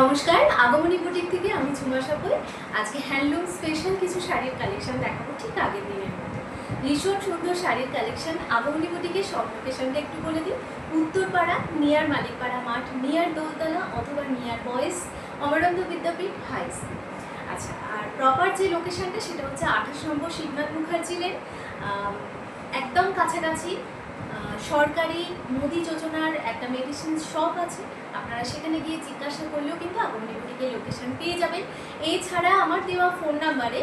নমস্কার, আগমনী বুটিক থেকে আমি ঝুমা সাপুই আজকে হ্যান্ডলুম স্পেশাল কিছু শাড়ির কালেকশন দেখাবো ঠিক আগের দিনের মতো। ভীষণ সুন্দর শাড়ির কালেকশন আগমনী বুটিকের সব লোকেশনটা একটু বলে দিই। উত্তরপাড়া, নিয়ার মালিকপাড়া মাঠ, নিয়ার দোলতলা অথবা নিয়ার বয়েস অমরানন্দ বিদ্যাপীঠ হাই স্কুল আচ্ছা আর প্রপার যে লোকেশনটা সেটা হচ্ছে আঠাশ নম্বর শিবনাথ মুখার্জি লেন একদম কাছাকাছি সরকারি মোদি যোজনার একটা মেডিসিন শপ আছে। আপনারা সেখানে গিয়ে জিজ্ঞাসা করলেও কিন্তু আগমনী বুটিকের লোকেশান পেয়ে যাবেন। এছাড়া আমার দেওয়া ফোন নাম্বারে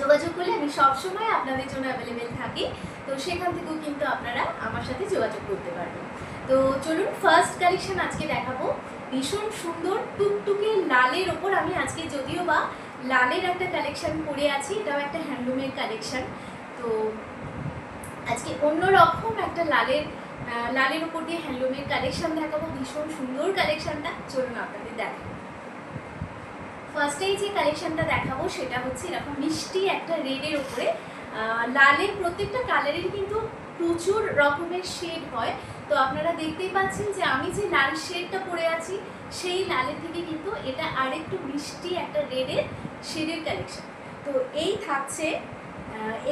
যোগাযোগ করলে আমি সবসময় আপনাদের জন্য অ্যাভেলেবেল থাকি। তো সেখান থেকেও কিন্তু আপনারা আমার সাথে যোগাযোগ করতে পারবেন। তো চলুন ফার্স্ট কালেকশন আজকে দেখাবো। ভীষণ সুন্দর, টুকটুকে লালের ওপর আমি আজকে যদিও বা লালের একটা কালেকশন পরে আছি, এটাও একটা হ্যান্ডলুমের কালেকশন তো আজকে অন্যরকম একটা লালের লালের উপর দিয়ে হ্যান্ডলুমের কালেকশন দেখাবো। ভীষণ সুন্দর কালেকশনটা চলুন আপনাদের দেখাবো ফার্স্টেই যে কালেকশনটা দেখাবো, সেটা হচ্ছে এরকম মিষ্টি একটা রেডের উপরে। লালের প্রত্যেকটা কালারের কিন্তু প্রচুর রকমের শেড হয়। তো আপনারা দেখতেই পাচ্ছেন যে আমি যে লাল শেডটা পরে আছি, সেই লালের থেকে কিন্তু এটা আরেকটু মিষ্টি একটা রেডের শেডের কালেকশন তো এই থাকছে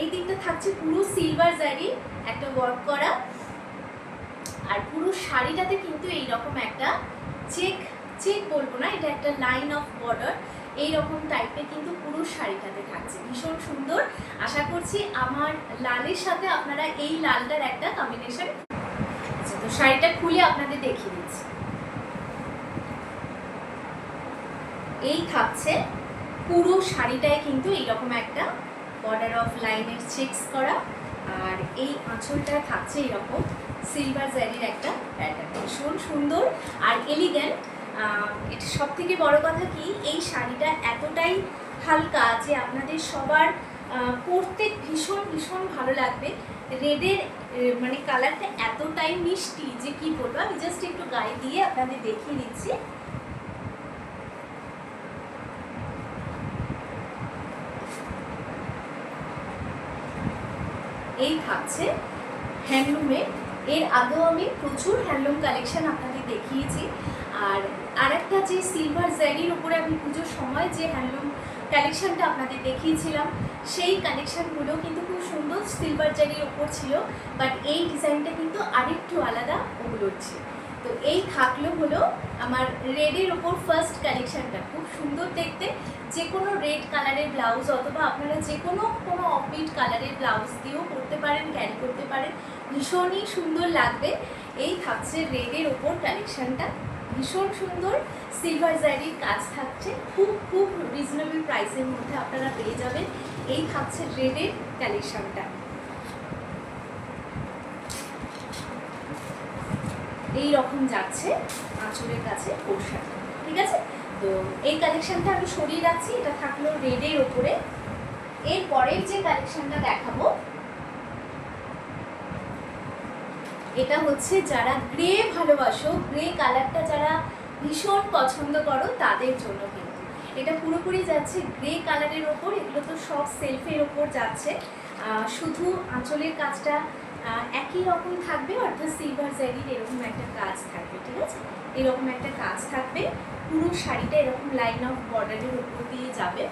এই দিকটা থাকছে পুরো সিলভার জারি, একটা ওয়ার্ক করা। আর পুরো শাড়িটাতে কিন্তু এইরকম একটা চেক চেক বলব না, এটা একটা লাইন অফ বর্ডার এইরকম টাইপের কিন্তু পুরো শাড়িটাতে থাকছে। ভীষণ সুন্দর। আশা করছি আমার লালের সাথে আপনারা এই লালটার একটা কম্বিনেশন আচ্ছা তো শাড়িটা খুলে আপনাদের দেখিয়ে দিচ্ছি। এই থাকছে পুরো শাড়িটায় কিন্তু এইরকম একটা বর্ডার অফ লাইনের চেকস করা। আর এই আঁচলটা থাকছে এরকম সিলভার জারির একটা প্যাটার্ন ভীষণ সুন্দর আর এলিগ্যান্ট এটা সব থেকে বড় কথা কি, এই শাড়িটা এতটাই হালকা যে আপনাদের সবার পরতে ভীষণ ভীষণ ভালো লাগবে। রেডের মানে কালারটা এতটাই মিষ্টি যে কি বলব, আমি জাস্ট একটু গায়ে দিয়ে আপনাদের দেখিয়ে দিচ্ছি। এই থাকছে হ্যান্ডলুমে এর আগেও আমি প্রচুর হ্যান্ডলুম কালেকশান আপনাদের দেখিয়েছি। আর আরেকটা যে সিলভার জ্যারির উপরে আমি পুজোর সময় যে হ্যান্ডলুম কালেকশানটা আপনাদের দেখিয়েছিলাম, সেই কালেকশানগুলো কিন্তু খুব সুন্দর সিলভার জারির ওপর ছিল বাট এই ডিজাইনটা কিন্তু আরেকটু আলাদা ওগুলোর ছিল। তো এই থাকল হলো আমার রেডের ওপর ফার্স্ট কালেকশনটা খুব সুন্দর দেখতে। যে কোনো রেড কালারের ব্লাউজ অথবা আপনারা যে কোনো কোনো অফবিট কালারের ব্লাউজ দিয়েও করতে পারেন ক্যারি করতে পারেন। ভীষণই সুন্দর লাগবে। এই থাকছে রেডের ওপর কালেকশনটা ভীষণ সুন্দর। সিলভার জারির কাজ থাকছে। খুব খুব রিজনেবল প্রাইসের মধ্যে আপনারা পেয়ে যাবেন। এই থাকছে রেডের কালেকশনটা এই রকম যাচ্ছে আঁচলের কাছে পোশাক। ঠিক আছে? তো এই কালেকশনটা আমি সরিয়ে রাখছি, এটা থাকল রেডের ওপরে। এর পরের যে কালেকশনটা দেখাবো, এটা হচ্ছে যারা গ্রে ভালোবাসো গ্রে কালারটা যারা ভীষণ পছন্দ করো, তাদের জন্য কিন্তু। এটা পুরোপুরি যাচ্ছে গ্রে কালারের ওপর, এগুলো তো সব সেলফের ওপর যাচ্ছে। শুধু আঁচলের কাজটা একই রকম থাকবে, অর্থাৎ সিলভার জারির এরকম একটা কাজ থাকবে, ঠিক আছে? এরকম একটা কাজ থাকবে, পুরো শাড়িটা এরকম লাইন অফ বর্ডারের উপর দিয়ে যাবে।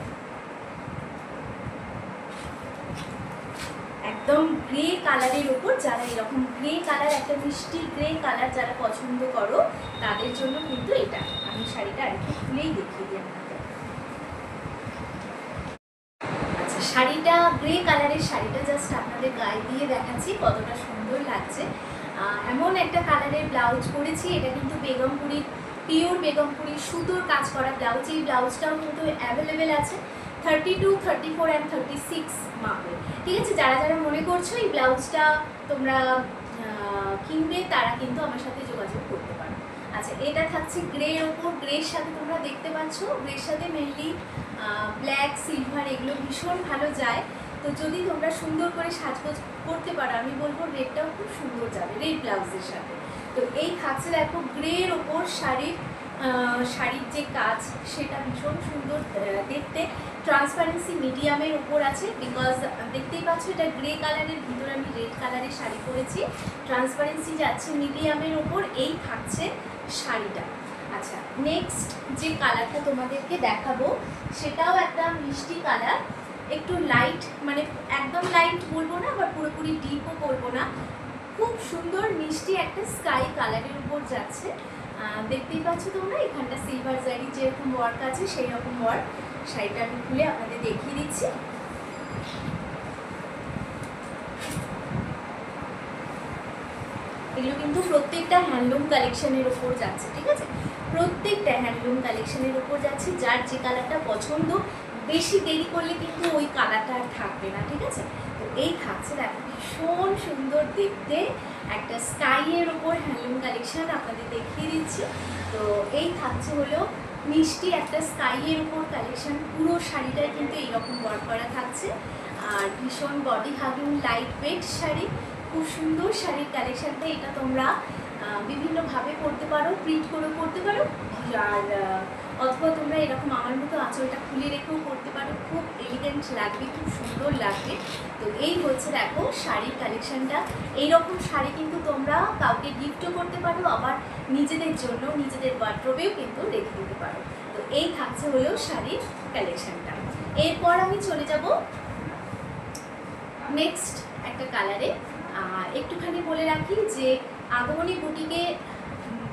একদম গ্রে কালারের ওপর যারা এরকম গ্রে কালার একটা মিষ্টি গ্রে কালার যারা পছন্দ করো, তাদের জন্য কিন্তু এটা। আমি শাড়িটা আর একটু খুলেই দেখিয়ে দিই আপনাদের আচ্ছা শাড়িটা, গ্রে কালারের শাড়িটা জাস্ট আপনাদের গায়ে দিয়ে দেখাচ্ছি, কতটা সুন্দর লাগছে। এমন একটা কালারের ব্লাউজ করেছি এটা কিন্তু বেগমপুরির, পিওর বেগমপুরির সুতোর কাজ করা ব্লাউজ, এই ব্লাউজটাও কিন্তু অ্যাভেলেবেল আছে thirty two thirty four and thirty six মাপে ঠিক আছে, যারা যারা মনে করছ এই ব্লাউজটা তোমরা কিনবে, তারা কিন্তু আমার সাথে যোগাযোগ করতে পারো। আচ্ছা এটা থাকছে গ্রের ওপর, গ্রের সাথে তোমরা দেখতে পাচ্ছ, গ্রের সাথে মেনলি ব্ল্যাক সিলভার এগুলো ভীষণ ভালো যায়। তো যদি তোমরা সুন্দর করে সাজগোজ করতে পারো, আমি বলব রেডটাও খুব সুন্দর যাবে রেড ব্লাউজের সাথে। তো এই থাকছে দেখো গ্রের ওপর শাড়ির শাড়ির যে কাজ, সেটা ভীষণ সুন্দর দেখতে। ট্রান্সপারেন্সি মিডিয়ামের ওপর আছে বিকজ দেখতেই পাচ্ছ এটা গ্রে কালারের ভিতরে আমি রেড কালারের শাড়ি পরেছি। ট্রান্সপারেন্সি যাচ্ছে মিডিয়ামের ওপর এই থাকছে শাড়িটা। আচ্ছা নেক্সট যে কালারটা তোমাদেরকে দেখাবো, সেটাও একটা মিষ্টি কালার একটু লাইট মানে একদম লাইট বলব না, আবার পুরোপুরি ডিপও বলব না। খুব সুন্দর মিষ্টি একটা স্কাই কালারের উপর যাচ্ছে। দেখতেই পাচ্ছ তোমরা, এখানটা সিলভার জারি যেরকম ওয়ার্ক আছে সেই রকম ওয়ার্ক শাড়িটা আমি খুলে আপনাদের দেখিয়ে দিচ্ছি। এগুলো কিন্তু প্রত্যেকটা হ্যান্ডলুম কালেকশনের ওপর যাচ্ছে, ঠিক আছে? প্রত্যেকটা হ্যান্ডলুম কালেকশনের ওপর যাচ্ছে, যার যে কালারটা পছন্দ, বেশি দেরি করলে কিন্তু ওই কালারটা আর থাকবে না, ঠিক আছে? তো এই থাকছে দেখো, ভীষণ সুন্দর দেখতে একটা স্কাইয়ের ওপর হ্যান্ডলুম কালেকশন আপনাদের দেখিয়ে দিচ্ছি। তো এই থাকছে হলো মিষ্টি একটা স্কাইয়ের ওপর কালেকশন পুরো শাড়িটায় কিন্তু এইরকম ওয়ার্ক করা থাকছে। আর ভীষণ body hugging light weight sari খুব সুন্দর শাড়ির কালেকশানটা এটা তোমরা বিভিন্নভাবে পরতে পারো প্রিন্ট করে পরতে পারো, আর অথবা তোমরা এরকম আমার মতো আঁচলটা খুলে রেখেও পরতে পারো। খুব এলিগেন্ট লাগবে, খুব সুন্দর লাগবে। তো এই হচ্ছে দেখো শাড়ির কালেকশনটা এইরকম শাড়ি কিন্তু তোমরা কাউকে গিফটও করতে পারো, আবার নিজেদের জন্য, নিজেদের ওয়ার্ড্রোবেও কিন্তু রেখে দিতে পারো। তো এই থাকছে হলো শাড়ির কালেকশানটা এরপর আমি চলে যাব নেক্সট একটা কালারে একটুখানি বলে রাখি যে আগমনী বুটিকে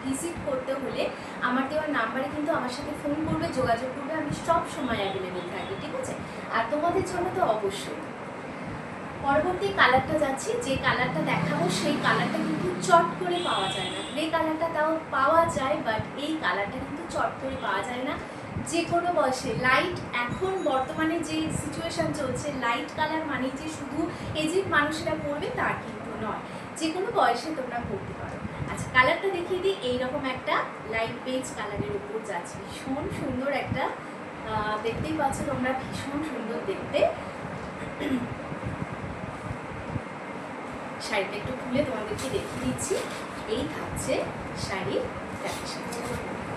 ভিজিট করতে হলে আমার দেওয়ার নাম্বারে কিন্তু আমার সাথে ফোন করবে, যোগাযোগ করবে, আমি সব সময় অ্যাভেলেবেল থাকি, ঠিক আছে? আর তোমাদের জন্য তো অবশ্যই। পরবর্তী কালারটা যাচ্ছি, যে কালারটা দেখাবো সেই কালারটা কিন্তু চট করে পাওয়া যায় না। গ্রে কালারটা তাও পাওয়া যায় বাট এই কালারটা কিন্তু চট করে পাওয়া যায় না। যে কোনো বয়সে। লাইট এখন বর্তমানে যে সিচুয়েশন চলছে লাইট কালার মানে যে শুধু এজিড মানুষেরা পরবে তা কিন্তু নয়। যে কোনো বয়সে তোমরা পরতে পারো। আচ্ছা কালারটা দেখিয়ে দিই। এইরকম একটা লাইট বেজ কালারের উপর যাচ্ছে। ভীষণ সুন্দর একটা দেখতেই পাচ্ছ তোমরা ভীষণ সুন্দর দেখতে। শাড়িটা একটু খুলে তোমাদেরকে দেখিয়ে দিচ্ছি। এই থাকছে শাড়ি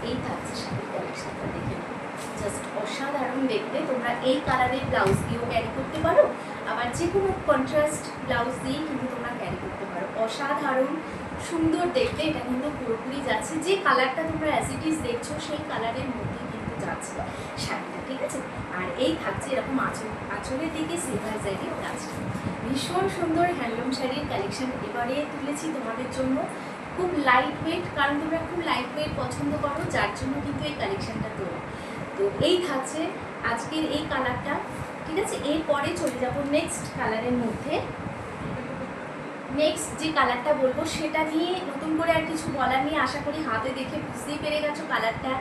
এই থাকছে শাড়ির কালেকশনটা দেখে জাস্ট অসাধারণ দেখতে। তোমরা এই কালারের ব্লাউজ দিয়েও ক্যারি করতে পারো। আবার যে কোনো কন্ট্রাস্ট ব্লাউজ দিয়েই কিন্তু তোমরা ক্যারি করতে পারো। অসাধারণ, সুন্দর দেখতে। এটা কিন্তু পুরোপুরি যাচ্ছে। যে কালারটা তোমরা ইট দেখছ, সেই কালারের মধ্যে কিন্তু যাচ্ছে শাড়িটা, ঠিক আছে? আর এই থাকছে এরকম আঁচল আঁচলের দিকে সিলভার জাইডের কাজটা ভীষণ সুন্দর হ্যান্ডলুম শাড়ির কালেকশন এবারে তুলেছি তোমাদের জন্য। খুব লাইট ওয়েট কারণ তোমরা খুব লাইট ওয়েট পছন্দ করো, যার জন্য কিন্তু এই কালেকশনটা তো এই থাকছে আজকের এই কালারটা ঠিক আছে? এরপরে চলে যাব নেক্সট কালারের মধ্যে। নেক্সট যে কালারটা বলব, সেটা নিয়ে নতুন করে আর কিছু বলার নিয়ে আশা করি হাতে দেখে বুঝতেই পেরে গেছো কালারটা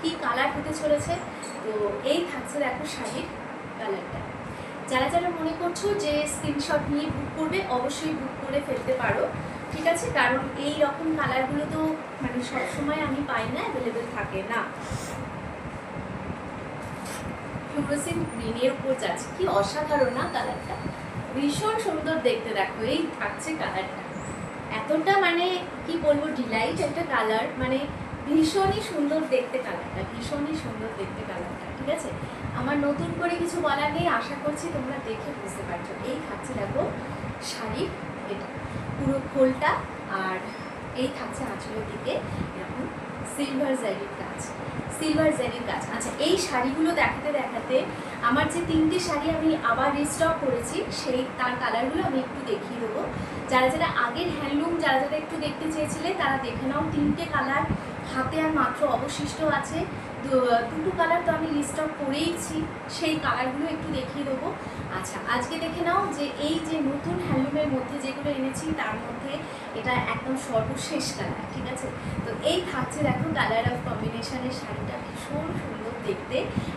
কি কালার হতে চলেছে? তো এই থাকছে দেখো শাড়ির কালারটা যারা যারা মনে করছ যে স্ক্রিনশট নিয়ে বুক করবে, অবশ্যই বুক করে ফেলতে পারো। ঠিক আছে? কারণ এই রকম কালারগুলো তো মানে সবসময় আমি পাই না অ্যাভেলেবেল থাকে না। ফ্লুরোসেন্ট গ্রিনের উপর যাচ্ছে। কি অসাধারণ না কালারটা ভীষণ সুন্দর দেখতে দেখো, এই থাকছে কালারটা এতটা মানে কি বলব ডিলাইট একটা কালার মানে ভীষণই সুন্দর দেখতে কালারটা ভীষণই সুন্দর দেখতে কালারটা ঠিক আছে? আমার নতুন করে কিছু বলার নেই, আশা করছি তোমরা দেখে বুঝতে পারছ। এই থাকছে দেখো শাড়ি এটা, পুরো খোলটা, আর এই থাকছে আঁচলের দিকে, এরকম সিলভার জারির কাজ সিলভার জারির কাজ আচ্ছা এই শাড়িগুলো দেখাতে দেখাতে আমার যে তিনটে শাড়ি আমি আবার রিস্টক করেছি, সেই তার কালারগুলো আমি একটু দেখিয়ে দেবো। যারা যারা আগের হ্যান্ডলুম যারা যারা একটু দেখতে চেয়েছিলে, তারা দেখে নাও, তিনটে কালার হাতে আর মাত্র অবশিষ্ট আছে। দুটো কালার তো আমি রিস্টক করেইছি, সেই কালারগুলো একটু দেখিয়ে দেবো। আচ্ছা আজকে দেখে নাও যে এই যে নতুন হ্যান্ডলুমের মধ্যে যেগুলো এনেছি, তার মধ্যে এটা একদম সর্বশেষ কালার ঠিক আছে? তো এই থাকছে দেখো কালার অফ কম্বিনেশনের শাড়িটা ভীষণ সুন্দর দেখতে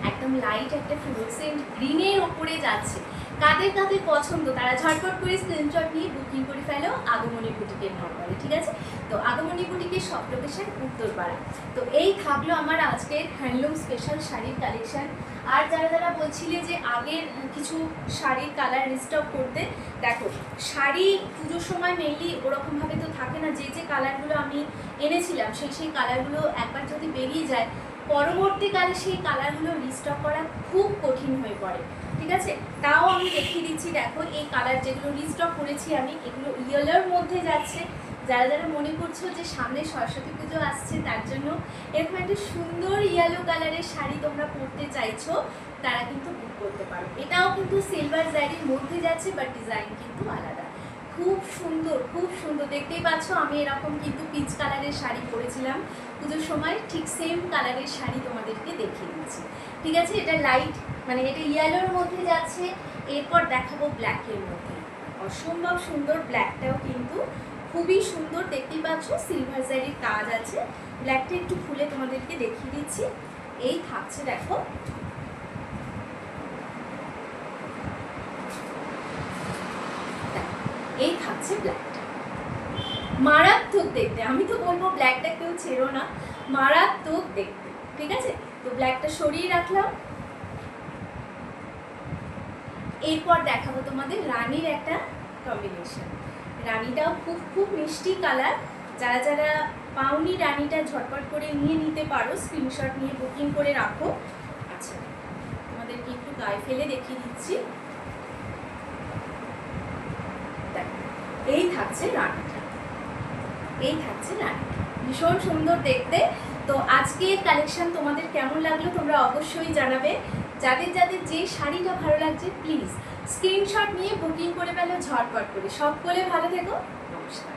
একদম লাইট একটা ফ্লুসেন্ট গ্রিনের ওপরে যাচ্ছে। কাদের কাদের পছন্দ? তারা ঝটপট করে স্ক্রিনশট নিয়ে বুকিং করে ফেলো আগমনী বুটিকের নম্বরে ঠিক আছে? তো আগমনী বুটিকের সব লোকেশন উত্তরপাড়া তো এই থাকল আমার আজকের হ্যান্ডলুম স্পেশাল শাড়ির কালেকশন আর যারা যারা বলছিলে যে আগের কিছু শাড়ির কালার রিস্টক করতে, দেখো, শাড়ি পুজোর সময় মেনলি ওরকমভাবে তো থাকে না। যে যে কালারগুলো আমি এনেছিলাম, সেই সেই কালারগুলো একবার যদি বেরিয়ে যায় পরবর্তীকালে সেই কালারগুলো রিস্টক করা খুব কঠিন হয়ে পড়ে। ঠিক আছে? তাও আমি দেখিয়ে দিচ্ছি, দেখো, এই কালার যেগুলো রিস্টক করেছি আমি, এগুলো ইয়েলোর মধ্যে যাচ্ছে। যারা যারা মনে করছ যে সামনে সরস্বতী পুজো আসছে, তার জন্য এরকম একটা সুন্দর ইয়েলো কালারের শাড়ি তোমরা পরতে চাইছো, তারা কিন্তু বুক করতে পারো। এটাও কিন্তু সিলভার জারির মধ্যে যাচ্ছে বাট ডিজাইন কিন্তু আলাদা। খুব সুন্দর খুব সুন্দর। দেখতেই পাচ্ছ, আমি এরকম কিন্তু পিচ কালারের শাড়ি পরেছিলাম। পুজোর সময় ঠিক সেম কালারের শাড়ি তোমাদেরকে দেখিয়ে দিচ্ছি। ঠিক আছে? এটা লাইট মানে এটা ইয়েলোর মধ্যে যাচ্ছে। এরপর দেখাবো ব্ল্যাকের মধ্যে। অসম্ভব সুন্দর ব্ল্যাকটাও কিন্তু খুবই সুন্দর। দেখতেই পাচ্ছ সিলভার জারির কাজ আছে। ব্ল্যাকটা একটু খুলে তোমাদেরকে দেখিয়ে দিচ্ছি। এই থাকছে, দেখো দেখো, এই থাকছে ব্ল্যাকটা মারাত্মক দেখতে। আমি তো বলব ব্ল্যাকটা কেউ ছেড়ো না। মারাত্মক দেখতে। ঠিক আছে? তো ব্ল্যাকটা সরিয়ে রাখলাম। এরপর দেখাবো তোমাদের রানীর একটা কম্বিনেশন রানীটাও খুব খুব মিষ্টি কালার যারা যারা পাওনি রানীটা ঝটপট করে নিয়ে নিতে পারো স্ক্রিনশট নিয়ে বুকিং করে রাখো। আচ্ছা তোমাদেরকে একটু গায়ে ফেলে দেখিয়ে দিচ্ছি দেখো, এই থাকছে রানীটা এই থাকছে রানীটা ভীষণ সুন্দর দেখতে। তো আজকে কালেকশন তোমাদের কেমন লাগল তোমরা অবশ্যই জানাবে। যাদের যাদের যে শাড়িটা ভালো লাগছে প্লিজ স্ক্রিনশট নিয়ে বুকিং করে পেল ঝটপট করে। সকলে ভালো থেকো। নমস্কার।